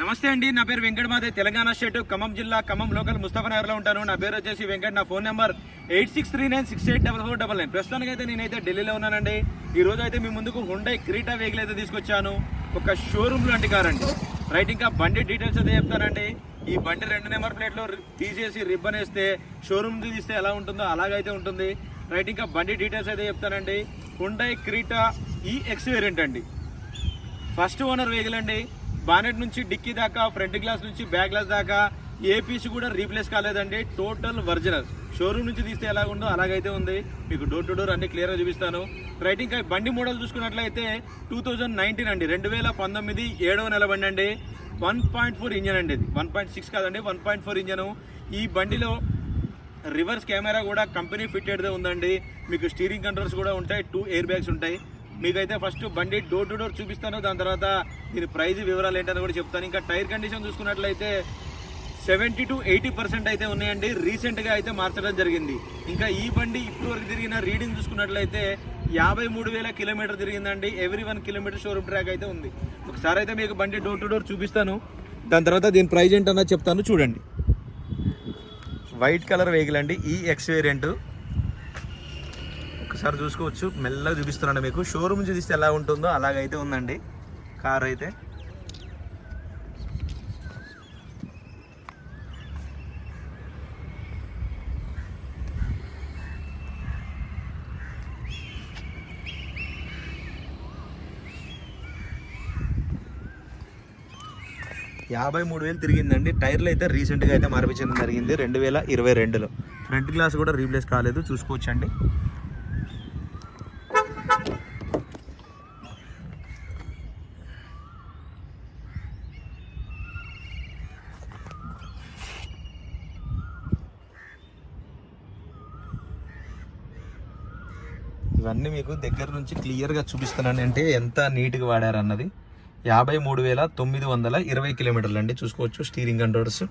నమస్తే అండి నా పేరు వెంకట మాదే తెలంగాణ స్టేట్ ఖమ్మం జిల్లా ఖమ్మం లోకల్ ముస్తఫా ఉంటాను. నా పేరు వచ్చేసి వెంకట్ నా phone number eight six three nine six eight double four double nine. ప్రస్తుతానికి అయితే నేనైతే ఢిల్లీలో ఉన్నానండి. ఈ రోజు అయితే మీ ముందుకు హుండై క్రీటా వెహికల్ అయితే తీసుకొచ్చాను. ఒక షోరూమ్ లాంటి కార్ అండి. రైట్ ఇంకా బండి డీటెయిల్స్ అయితే చెప్తానండి. ఈ బండి రెండు నెంబర్ ప్లేట్లో తీసేసి రిబ్బన్ వేస్తే షోరూమ్ తీస్తే ఎలా ఉంటుందో అలాగైతే ఉంటుంది. రైట్ ఇంకా బండి డీటెయిల్స్ అయితే చెప్తానండి. హుండై క్రీటా ఈ ఎక్స్ వేరియంట్ అండి. ఫస్ట్ ఓనర్ వెహికల్ అండి. బానెట్ నుంచి డిక్కీ దాకా ఫ్రంట్ గ్లాస్ నుంచి బ్యాక్ గ్లాస్ దాకా ఏ పీస్ కూడా రీప్లేస్ కాలేదండి. టోటల్ ఒరిజినల్ షోరూమ్ నుంచి తీస్తే ఎలా ఉందో అలాగైతే ఉంది. మీకు డోర్ టు డోర్ అన్ని క్లియర్గా చూపిస్తాను. రైట్ ఇంకా బండి మోడల్ చూసుకున్నట్లయితే టూ థౌజండ్ నైన్టీన్ అండి. రెండు వేల పంతొమ్మిది ఏడవ నెల బండి అండి. వన్ పాయింట్ ఫోర్ ఇంజన్ అండి ఇది. వన్ పాయింట్ సిక్స్ కాదండి వన్ పాయింట్ ఫోర్ ఇంజను ఈ బండిలో రివర్స్ కెమెరా కూడా కంపెనీ ఫిట్టెడ్దే ఉందండి. మీకు స్టీరింగ్ కంట్రోల్స్ కూడా ఉంటాయి టూ ఎయిర్ బ్యాగ్స్ ఉంటాయి. మీకైతే ఫస్ట్ బండి డోర్ టు డోర్ చూపిస్తాను. దాని తర్వాత దీని ప్రైజ్ వివరాలు ఏంటని కూడా చెప్తాను. ఇంకా టైర్ కండిషన్ చూసుకున్నట్లయితే సెవెంటీ టు ఎయిటీ పర్సెంట్ అయితే ఉన్నాయండి. రీసెంట్గా అయితే మార్చడం జరిగింది. ఇంకా ఈ బండి ఇప్పుడు వరకు తిరిగిన రీడింగ్ చూసుకున్నట్లయితే యాభై మూడు వేల kilometre తిరిగిందండి. Every one kilometre showroom track అయితే ఉంది. ఒకసారి అయితే మీకు బండి డోర్ టు డోర్ చూపిస్తాను. దాని తర్వాత దీని ప్రైజ్ ఏంటన్నా చెప్తాను. చూడండి. వైట్ కలర్ వెహికల్ అండి. ఈ ఎక్స్ వేరియంట్ ఒకసారి చూసుకోవచ్చు. మెల్లగా చూపిస్తున్నాను మీకు. షోరూమ్ చూపిస్తే ఎలా ఉంటుందో అలాగైతే ఉందండి. కార్ అయితే. యాభై మూడు వేలు తిరిగిందండి. టైర్లు అయితే రీసెంట్గా అయితే మార్పించడం జరిగింది. రెండు వేల ఇరవై రెండులో. ఫ్రంట్ గ్లాస్ కూడా రీప్లేస్ కాలేదు. చూసుకోవచ్చండి. ఇవన్నీ మీకు దగ్గర నుంచి క్లియర్గా చూపిస్తున్నాను. అంటే ఎంత నీట్గా వాడారన్నది. యాభై మూడు వేల తొమ్మిది వందల ఇరవై కిలోమీటర్లు అండి. చూసుకోవచ్చు స్టీరింగ్ కంట్రోల్స్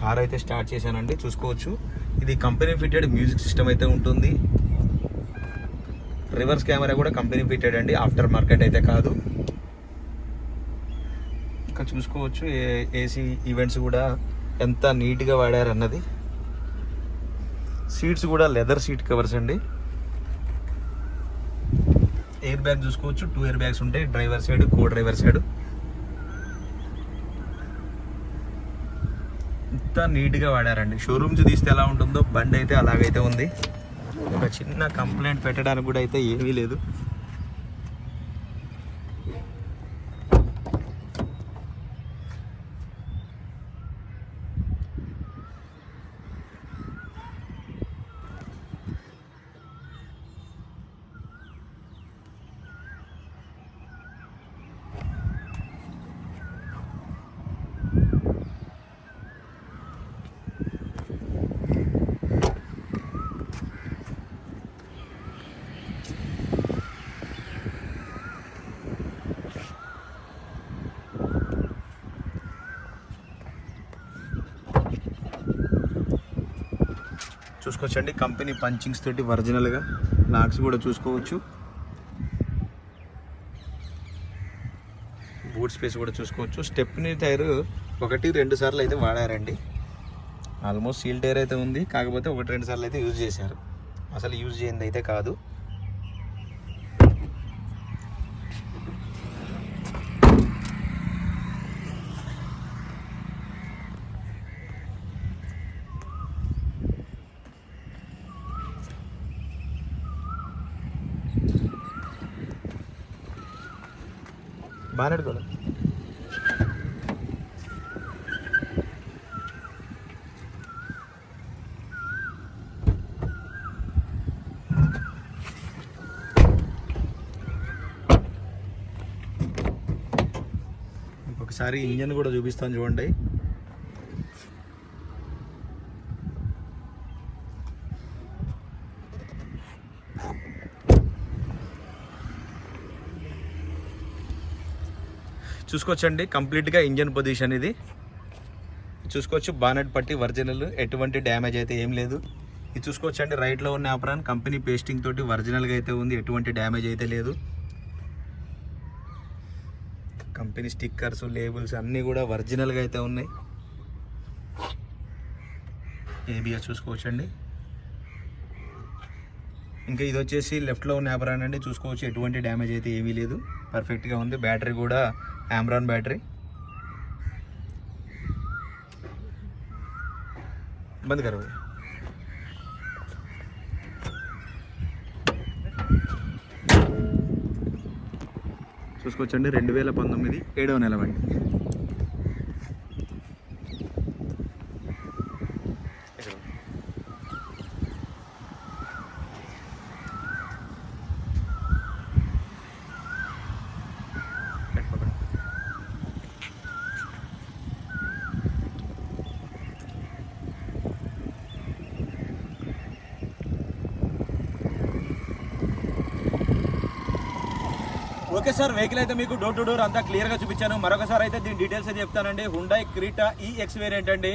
కార్ అయితే స్టార్ట్ చేశానండి. చూసుకోవచ్చు. ఇది కంపెనీ ఫిట్టెడ్ మ్యూజిక్ సిస్టమ్ అయితే ఉంటుంది. రివర్స్ కెమెరా కూడా కంపెనీ ఫిట్టెడ్ అండి. ఆఫ్టర్ మార్కెట్ అయితే కాదు. ఇక్కడ చూసుకోవచ్చు. ఏసీ ఈవెంట్స్ కూడా ఎంత నీట్గా వాడారు అన్నది సీట్స్ కూడా లెదర్ సీట్ కవర్స్ అండి. ఎయిర్ బ్యాగ్ చూసుకోవచ్చు. టూ ఎయిర్ బ్యాగ్స్ ఉంటాయి driver side co driver side. ఇంత నీట్గా వాడారండి. షోరూమ్స్ తీస్తే ఎలా ఉంటుందో బండి అయితే అలాగైతే ఉంది. ఒక చిన్న కంప్లైంట్ పెట్టడానికి కూడా అయితే ఏమీ లేదు. చూసుకోవచ్చండి. కంపెనీ పంచింగ్స్ తోటి ఒరిజినల్గా లాక్స్ కూడా చూసుకోవచ్చు. బూట్ స్పేస్ కూడా చూసుకోవచ్చు. స్టెప్ని టైర్ ఒకటి రెండు సార్లు అయితే వాడారండి. ఆల్మోస్ట్ సీల్ టైర్ అయితే ఉంది. కాకపోతే ఒకటి రెండు సార్లు అయితే యూజ్ చేశారు. అసలు యూజ్ చేయింది అయితే కాదు. బాగా కూడా ఒకసారి ఇంజన్ కూడా చూపిస్తాను చూడండి. చూసుకోవచ్చండి. కంప్లీట్గా ఇంజన్ పొజిషన్ ఇది. చూసుకోవచ్చు బానెట్ పట్టి ఒరిజినల్. ఎటువంటి డ్యామేజ్ అయితే ఏం లేదు. ఇది చూసుకోవచ్చండి. రైట్లో ఉన్న ఆపరాన్ కంపెనీ పేస్టింగ్ తోటి ఒరిజినల్గా అయితే ఉంది. ఎటువంటి డ్యామేజ్ అయితే లేదు. కంపెనీ స్టిక్కర్స్ లేబుల్స్ అన్నీ కూడా ఒరిజినల్గా అయితే ఉన్నాయి. ఏబిఎస్ చూసుకోవచ్చండి. ఇంకా ఇది వచ్చేసి లెఫ్ట్లో ఉన్న యాపరాన్ అండి. చూసుకోవచ్చు ఎటువంటి డ్యామేజ్ అయితే ఏమీ లేదు. పర్ఫెక్ట్గా ఉంది. బ్యాటరీ కూడా ఆమ్రాన్ బ్యాటరీ బంద్ కరో చూసుకోవచ్చండి రెండు వేల పంతొమ్మిది ఏడవ నెల బండి. ఓకే సార్ వెహికల్ అయితే మీకు డోర్ టు డోర్ అంతా క్లియర్గా చూపించాను. మరొకసారి అయితే దీని డీటెయిల్స్ అయితే చెప్తానండి. హుండై క్రీటా ఈ ఎక్స్ వేరియంట్ అండి.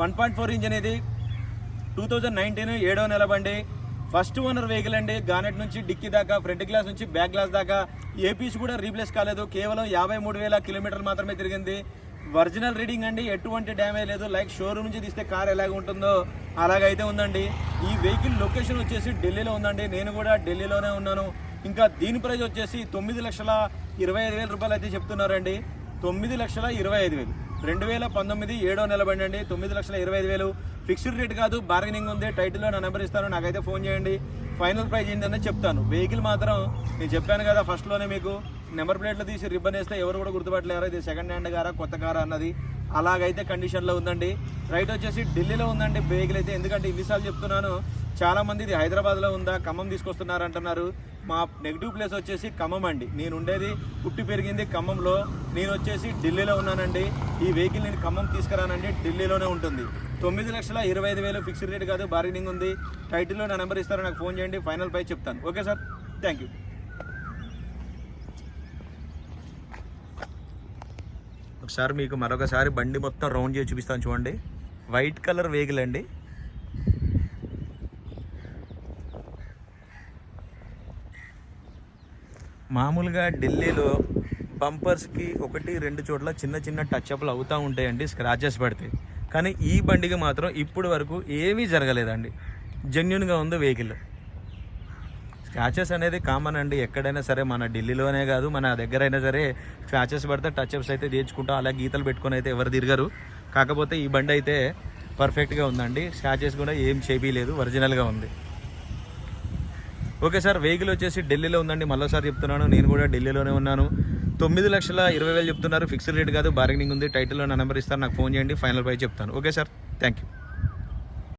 వన్ పాయింట్ ఫోర్ ఇంజ్ ఇది టూ థౌజండ్ నైన్టీన్ ఏడో నెల బండి. ఫస్ట్ ఓనర్ వెహికల్ అండి. గానెట్ నుంచి డిక్కీ దాకా ఫ్రంట్ గ్లాస్ నుంచి బ్యాక్ గ్లాస్ దాకా. ఏ పీస్ కూడా రీప్లేస్ కాలేదు. కేవలం యాభై మూడు వేల కిలోమీటర్లు మాత్రమే తిరిగింది. ఒరిజినల్ రీడింగ్ అండి. ఎటువంటి డ్యామేజ్ లేదు. లైక్ షోరూమ్ నుంచి తీస్తే కార్ ఎలాగ ఉంటుందో అలాగైతే ఉందండి. ఈ వెహికల్ లొకేషన్ వచ్చేసి ఢిల్లీలో ఉందండి. నేను కూడా ఢిల్లీలోనే ఉన్నాను. ఇంకా దీని ప్రైజ్ వచ్చేసి తొమ్మిది లక్షల ఇరవై ఐదు వేల రూపాయలు అయితే చెప్తున్నారండి. తొమ్మిది లక్షల ఇరవై ఐదు వేలు. రెండు వేల పంతొమ్మిది ఏడో నెల బండి అండి. తొమ్మిది లక్షల ఇరవై ఐదు వేలు. ఫిక్స్డ్ రేట్ కాదు బార్గెనింగ్ ఉంది. టైటిల్లో నా నెంబర్ ఇస్తాను నాకైతే ఫోన్ చేయండి. ఫైనల్ ప్రైజ్ ఏంటనే చెప్తాను. వెహికల్ మాత్రం నేను చెప్పాను కదా ఫస్ట్లోనే మీకు. నెంబర్ ప్లేట్లు తీసి రిబ్బన్ వేస్తే ఎవరు కూడా గుర్తుపట్టలేరు. ఇది సెకండ్ హ్యాండ్ కారా కొత్త కారా అన్నది. అలాగైతే కండిషన్లో ఉందండి. రైట్ వచ్చేసి ఢిల్లీలో ఉందండి వెహికల్ అయితే. ఎందుకంటే ఇన్నిసార్లు చెప్తున్నాను చాలా మంది ఇది హైదరాబాద్లో ఉందా ఖమ్మం తీసుకొస్తున్నారు అంటున్నారు మా నెగిటివ్ ప్లేస్ వచ్చేసి ఖమ్మం అండి. నేను ఉండేది పుట్టి పెరిగింది ఖమ్మంలో. నేను వచ్చేసి ఢిల్లీలో ఉన్నానండి. ఈ వెహికల్ నేను ఖమ్మం తీసుకురానండి. ఢిల్లీలోనే ఉంటుంది. తొమ్మిది లక్షల ఇరవై ఐదు వేలు ఫిక్స్డ్ రేట్ కాదు బార్గెనింగ్ ఉంది. టైటిల్లో నా నెంబర్ ఇస్తారు నాకు ఫోన్ చేయండి. ఫైనల్ పై చెప్తాను. ఓకే సార్ థ్యాంక్ యూ ఒకసారి మీకు మరొకసారి బండి మొత్తం రౌండ్ చేసి చూపిస్తాను చూడండి. వైట్ కలర్ వెహికల్ అండి. మామూలుగా ఢిల్లీలో బంపర్స్కి ఒకటి రెండు చోట్ల చిన్న చిన్న టచ్అప్లు అవుతూ ఉంటాయండి స్క్రాచెస్ పడతాయి కానీ ఈ బండికి మాత్రం ఇప్పుడు వరకు ఏమీ జరగలేదండి. జెన్యున్గా ఉంది వెహికల్. స్క్రాచెస్ అనేది కామన్ అండి. ఎక్కడైనా సరే మన ఢిల్లీలోనే కాదు మన దగ్గర అయినా సరే స్క్రాచెస్ పడితే టచ్అప్స్ అయితే తీర్చుకుంటా అలా గీతలు పెట్టుకొని అయితే ఎవరు తిరగరు. కాకపోతే ఈ బండి అయితే పర్ఫెక్ట్గా ఉందండి. స్క్రాచెస్ కూడా ఏం చేపియలేదు ఒరిజినల్గా ఉంది. ఓకే సార్ వెహికల్ వచ్చేసి ఢిల్లీలో ఉందండి. మళ్ళీసారి చెప్తున్నాను నేను కూడా ఢిల్లీలోనే ఉన్నాను. తొమ్మిది లక్షల ఇరవై వేలు చెప్తున్నారు. ఫిక్స్డ్ రేట్ కాదు బార్గెనింగ్ ఉంది. టైటిల్లో నా నెంబర్ ఇస్తారు నాకు ఫోన్ చేయండి ఫైనల్ ప్రైస్ చెప్తాను. Okay sir thank you